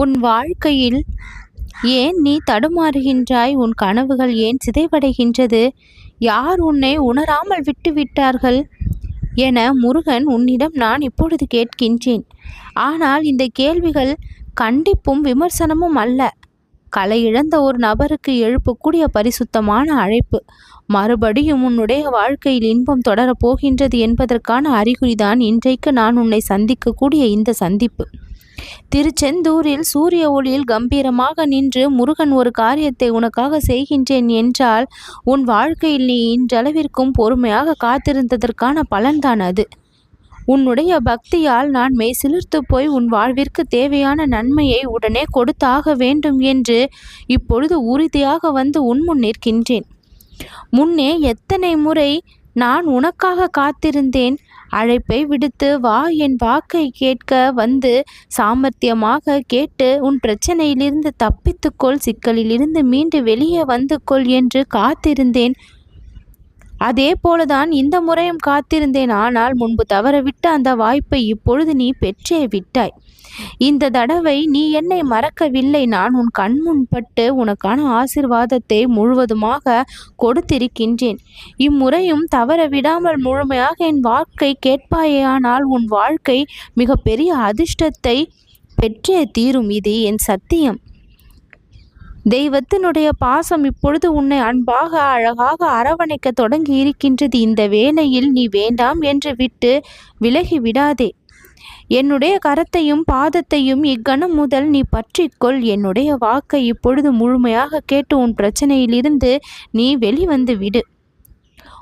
உன் வாழ்க்கையில் ஏன் நீ தடுமாறுகின்றாய்? உன் கனவுகள் ஏன் சிதைவடைகின்றது? யார் உன்னை உணராமல் விட்டு விட்டார்கள்? என முருகன் உன்னிடம் நான் இப்பொழுது கேட்கின்றேன். ஆனால் இந்த கேள்விகள் கண்டிப்பும் விமர்சனமும் அல்ல. கலை இழந்த ஒரு நபருக்கு எழுப்பக்கூடிய பரிசுத்தமான அழைப்பு. மறுபடியும் உன்னுடைய வாழ்க்கையில் இன்பம் தொடரப் போகின்றது என்பதற்கான அறிகுறிதான் இன்றைக்கு நான் உன்னை சந்திக்கக்கூடிய இந்த சந்திப்பு. திருச்செந்தூரில் சூரிய ஒளியில் கம்பீரமாக நின்று முருகன் ஒரு காரியத்தை உனக்காக செய்கின்றேன் என்றால் உன் வாழ்க்கையில் நீ இன்றளவிற்கும் பொறுமையாக காத்திருந்ததற்கான பலன்தான் அது. உன்னுடைய பக்தியால் நான் மெய்சிலிர்த்து போய் உன் வாழ்விற்கு தேவையான நன்மையை உடனே கொடுத்தாக வேண்டும் என்று இப்பொழுது உறுதியாக வந்து உன்முன் நிற்கின்றேன். முன்னே எத்தனை முறை நான் உனக்காக காத்திருந்தேன் அழைப்பை விடுத்து வா என் வாக்கை கேட்க வந்து சாமர்த்தியமாக கேட்டு உன் பிரச்சனையிலிருந்து தப்பித்துக்கொள் சிக்கலிலிருந்து மீண்டு வெளியே வந்து கொள் என்று காத்திருந்தேன். அதே போலதான் இந்த முறையும் காத்திருந்தேன். ஆனால் முன்பு தவறவிட்ட அந்த வாய்ப்பை இப்பொழுது நீ பெற்றே விட்டாய். இந்த தடவை நீ என்னை மறக்கவில்லை. நான் உன் கண் முன்பட்டு உனக்கான ஆசிர்வாதத்தை முழுவதுமாக கொடுத்திருக்கின்றேன். இம்முறையும் தவற விடாமல் முழுமையாக என் வாழ்க்கை கேட்பாயேயானால் உன் வாழ்க்கை மிகப்பெரிய அதிர்ஷ்டத்தை பெற்றே தீரும். இது என் சத்தியம். தெய்வத்தினுடைய பாசம் இப்பொழுது உன்னை அன்பாக அழகாக அரவணைக்க தொடங்கி இருக்கின்றது இந்த வேளையில் நீ வேண்டாம் என்று விட்டு விலகி விடாதே என்னுடைய கரத்தையும் பாதத்தையும் இக்கணம் முதல் நீ பற்றிக்கொள். என்னுடைய வாக்கை இப்பொழுது முழுமையாக கேட்டு உன் பிரச்சனையிலிருந்து நீ வெளிவந்து விடு.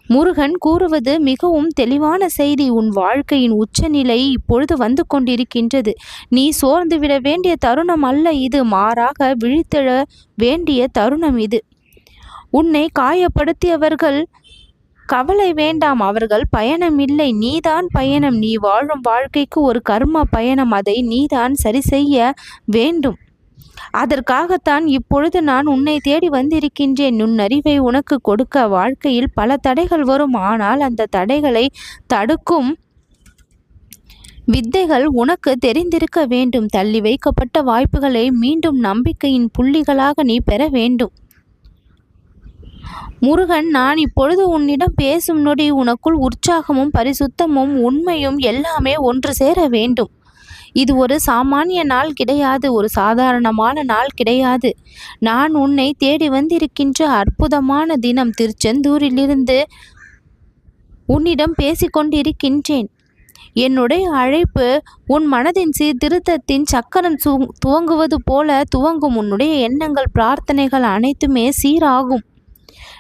முருகன் கூறுவது மிகவும் தெளிவான செய்தி. உன் வாழ்க்கையின் உச்சநிலை இப்பொழுது வந்து கொண்டிருக்கின்றது. நீ சோர்ந்து விட வேண்டிய தருணம் அல்ல இது. மாறாக விழித்தெழ வேண்டிய தருணம் இது. உன்னை காயப்படுத்தியவர்கள் கவலை வேண்டாம் அவர்கள் பயணம் இல்லை. நீதான் பயணம். நீ வாழும் வாழ்க்கைக்கு ஒரு கர்ம பயணம். அதை நீதான் சரி செய்ய வேண்டும். அதற்காகத்தான் இப்பொழுது நான் உன்னை தேடி வந்திருக்கின்றேன். நுண்ணறிவை உனக்கு கொடுக்க வாழ்க்கையில் பல தடைகள் வரும். ஆனால் அந்த தடைகளை தடுக்கும் வித்தைகள் உனக்கு தெரிந்திருக்க வேண்டும். தள்ளி வைக்கப்பட்ட வாய்ப்புகளை மீண்டும் நம்பிக்கையின் புள்ளிகளாக நீ பெற வேண்டும். முருகன் நான் இப்பொழுது உன்னிடம் பேசும் நொடி உனக்குள் உற்சாகமும் பரிசுத்தமும் உண்மையும் எல்லாமே ஒன்று சேர வேண்டும். இது ஒரு சாமானிய நாள் கிடையாது ஒரு சாதாரணமான நாள் கிடையாது. நான் உன்னை தேடி வந்திருக்கின்ற அற்புதமான தினம் திருச்செந்தூரிலிருந்து உன்னிடம் பேசிக்கொண்டிருக்கின்றேன். என்னுடைய அழைப்பு உன் மனதின் சீர்திருத்தத்தின் சக்கரம் துவங்குவது போல துவங்கும். உன்னுடைய எண்ணங்கள் பிரார்த்தனைகள் அனைத்துமே சீராகும்.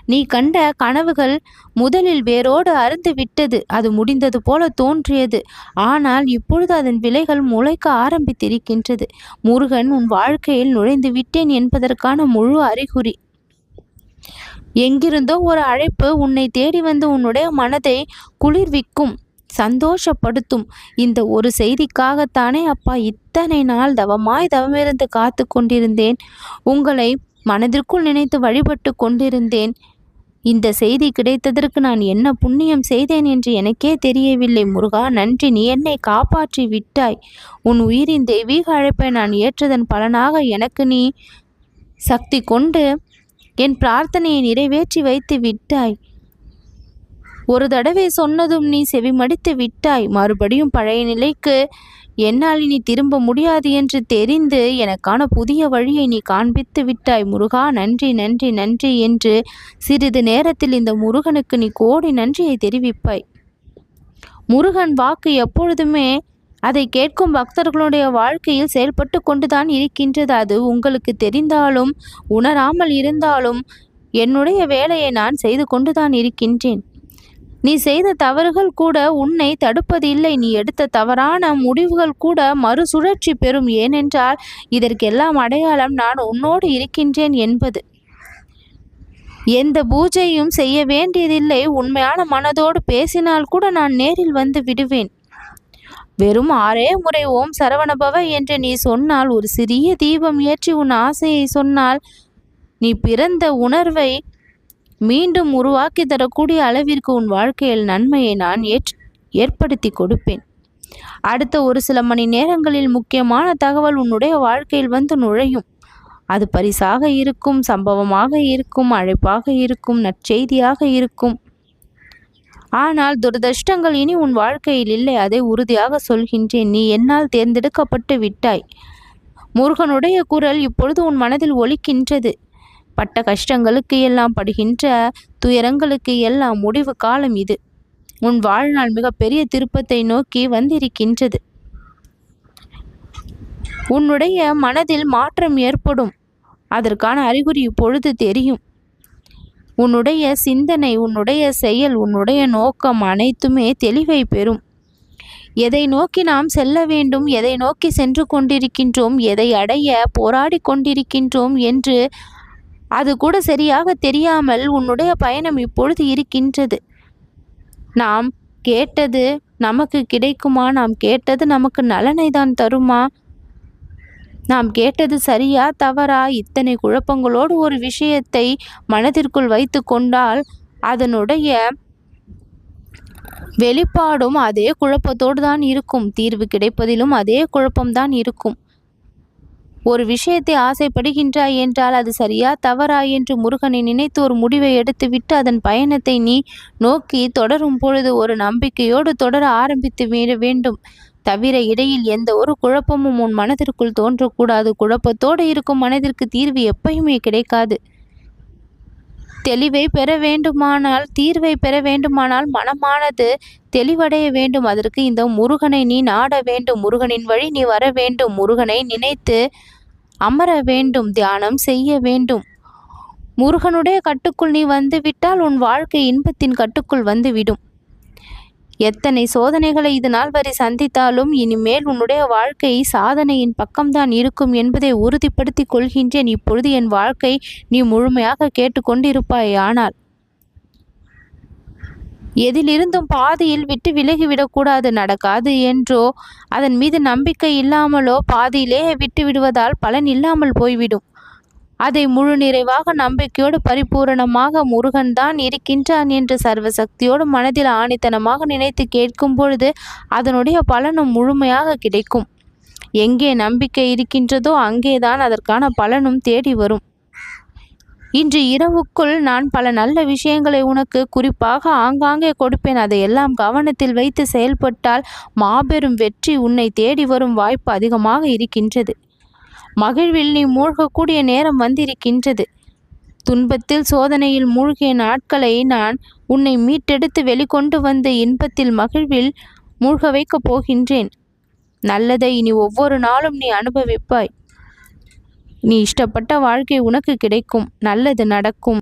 நீ கண்ட கனவுகள் முதலில் வேரோடு அறுந்து விட்டது. அது முடிந்தது போல தோன்றியது. ஆனால் இப்பொழுது அதன் விலைகள் முளைக்க ஆரம்பித்திருக்கின்றது. முருகன் உன் வாழ்க்கையில் நுழைந்து விட்டேன் என்பதற்கான முழு அறிகுறி. எங்கிருந்தோ ஒரு அழைப்பு உன்னை தேடி வந்து உன்னுடைய மனதை குளிர்விக்கும் சந்தோஷப்படுத்தும். இந்த ஒரு செய்திக்காகத்தானே அப்பா இத்தனை நாள் தவமாய் தவமிருந்து காத்து கொண்டிருந்தேன். உங்களை மனதிற்குள் நினைத்து வழிபட்டு கொண்டிருந்தேன். இந்த செய்தி கிடைத்ததற்கு நான் என்ன புண்ணியம் செய்தேன் என்று எனக்கே தெரியவில்லை முருகா. நன்றி. நீ என்னை காப்பாற்றி விட்டாய். உன் உயிரின் தெய்வீக அழைப்பை நான் ஏற்றதன் பலனாக எனக்கு நீ சக்தி கொண்டு என் பிரார்த்தனையை நிறைவேற்றி வைத்து விட்டாய். ஒரு தடவை சொன்னதும் நீ செவிமடித்து விட்டாய். மறுபடியும் பழைய நிலைக்கு என்னால் இனி திரும்ப முடியாது என்று தெரிந்து எனக்கான புதிய வழியை நீ காண்பித்து விட்டாய் முருகா. நன்றி நன்றி நன்றி என்று சிறிது நேரத்தில் இந்த முருகனுக்கு நீ கோடி நன்றியை தெரிவிப்பாய். முருகன் வாக்கு எப்பொழுதுமே அதை கேட்கும் பக்தர்களுடைய வாழ்க்கையில் செயல்பட்டு கொண்டுதான் இருக்கின்றது. அது உங்களுக்கு தெரிந்தாலும் உணராமல் இருந்தாலும் என்னுடைய வேலையை நான் செய்து கொண்டுதான் இருக்கின்றேன். நீ செய்த தவறுகள் கூட உன்னை தடுப்பதில்லை. நீ எடுத்த தவறான முடிவுகள் கூட மறுசுழற்சி பெறும். ஏனென்றால் இதற்கெல்லாம் அடையாளம் நான் உன்னோடு இருக்கின்றேன் என்பது. எந்த பூஜையும் செய்ய வேண்டியதில்லை. உண்மையான மனதோடு பேசினால் கூட நான் நேரில் வந்து விடுவேன். வெறும் ஆறே முறை ஓம் சரவணபவ என்று நீ சொன்னால் ஒரு சிறிய தீபம் ஏற்றி உன் ஆசையை சொன்னால் நீ பிறந்த உணர்வை மீண்டும் உருவாக்கி தரக்கூடிய அளவிற்கு உன் வாழ்க்கையில் நன்மையை நான் ஏற் ஏற்படுத்தி கொடுப்பேன். அடுத்த ஒரு சில மணி நேரங்களில் முக்கியமான தகவல் உன்னுடைய வாழ்க்கையில் வந்து நுழையும். அது பரிசாக இருக்கும் சம்பவமாக இருக்கும் அழைப்பாக இருக்கும் நற்செய்தியாக இருக்கும். ஆனால் துரதிருஷ்டங்கள் இனி உன் வாழ்க்கையில் இல்லை அதை உறுதியாக சொல்கின்றேன். நீ என்னால் தேர்ந்தெடுக்கப்பட்டு விட்டாய். முருகனுடைய குரல் இப்பொழுது உன் மனதில் ஒலிக்கின்றது. பட்ட கஷ்டங்களுக்கு எல்லாம் படுகின்ற துயரங்களுக்கு எல்லாம் முடிவு காலம் இது. உன் வாழ்நாள் மிகப்பெரிய திருப்பத்தை நோக்கி வந்திருக்கின்றது. உன்னுடைய மனதில் மாற்றம் ஏற்படும். அதற்கான அறிகுறி இப்பொழுது தெரியும். உன்னுடைய சிந்தனை உன்னுடைய செயல் உன்னுடைய நோக்கம் அனைத்துமே தெளிவை பெறும். எதை நோக்கி நாம் செல்ல வேண்டும் எதை நோக்கி சென்று கொண்டிருக்கின்றோம் எதை அடைய போராடி கொண்டிருக்கின்றோம் என்று அது கூட சரியாக தெரியாமல் உன்னுடைய பயணம் இப்பொழுது இருக்கின்றது. நாம் கேட்டது நமக்கு கிடைக்குமா? நாம் கேட்டது நமக்கு நலனை தான் தருமா? நாம் கேட்டது சரியா தவறா? இத்தனை குழப்பங்களோடு ஒரு விஷயத்தை மனதிற்குள் வைத்து கொண்டால் அதனுடைய வெளிப்பாடும் அதே குழப்பத்தோடு தான் இருக்கும். தீர்வு கிடைப்பதிலும் அதே குழப்பம்தான் இருக்கும். ஒரு விஷயத்தை ஆசைப்படுகின்றாய் என்றால் அது சரியா? தவறா என்று முருகனை நினைத்து ஒரு முடிவை எடுத்துவிட்டு அதன் பயணத்தை நீ நோக்கி தொடரும் பொழுது ஒரு நம்பிக்கையோடு தொடர ஆரம்பித்து வேண்டும். தவிர இடையில் எந்த ஒரு குழப்பமும் உன் மனதிற்குள் தோன்றக்கூடாது. குழப்பத்தோடு இருக்கும் மனதிற்கு தீர்வு எப்பயுமே கிடைக்காது. தெளிவை பெற வேண்டுமானால் தீர்வை பெற வேண்டுமானால் மனமானது தெளிவடைய வேண்டும். அதற்கு இந்த முருகனை நீ நாட வேண்டும். முருகனின் வழி நீ வர வேண்டும். முருகனை நினைத்து அமர வேண்டும். தியானம் செய்ய வேண்டும். முருகனுடைய கட்டுக்குள் நீ வந்து விட்டால் உன் வாழ்க்கை இன்பத்தின் கட்டுக்குள் வந்து விடும். எத்தனை சோதனைகளை இது நாள் வரை சந்தித்தாலும் இனிமேல் உன்னுடைய வாழ்க்கை சாதனையின் பக்கம்தான் இருக்கும் என்பதை உறுதிப்படுத்திக் கொள்கின்றேன். இப்பொழுது என் வாழ்க்கை நீ முழுமையாக கேட்டுக்கொண்டிருப்பாய். ஆனால் எதிலிருந்தும் பாதியில் விட்டு விலகிவிடக்கூடாது. நடக்காது என்றோ அதன் மீது நம்பிக்கை இல்லாமலோ பாதியிலே விட்டு விடுவதால் பலன் இல்லாமல் போய்விடும். அதை முழு நிறைவாக நம்பிக்கையோடு பரிபூரணமாக முருகன் தான் இருக்கின்றான் என்று சர்வசக்தியோடு மனதில் ஆணித்தனமாக நினைத்து கேட்கும் பொழுது அதனுடைய பலனும் முழுமையாக கிடைக்கும். எங்கே நம்பிக்கை இருக்கின்றதோ அங்கேதான் அதற்கான பலனும் தேடி வரும். இன்று இரவுக்குள் நான் பல நல்ல விஷயங்களை உனக்கு குறிப்பாக ஆங்காங்கே கொடுப்பேன். அதையெல்லாம் கவனத்தில் வைத்து செயல்பட்டால் மாபெரும் வெற்றி உன்னை தேடி வரும் வாய்ப்பு அதிகமாக இருக்கின்றது. மகிழ்வில் நீ மூழ்கக்கூடிய நேரம் வந்திருக்கின்றது. துன்பத்தில் சோதனையில் மூழ்கிய நாட்களை நான் உன்னை மீட்டெடுத்து வெளிக்கொண்டு வந்து இன்பத்தில் மகிழ்வில் மூழ்க வைக்கப் போகின்றேன். நல்லதை இனி ஒவ்வொரு நாளும் நீ அனுபவிப்பாய். நீ இஷ்டப்பட்ட வாழ்க்கை உனக்கு கிடைக்கும். நல்லது நடக்கும்.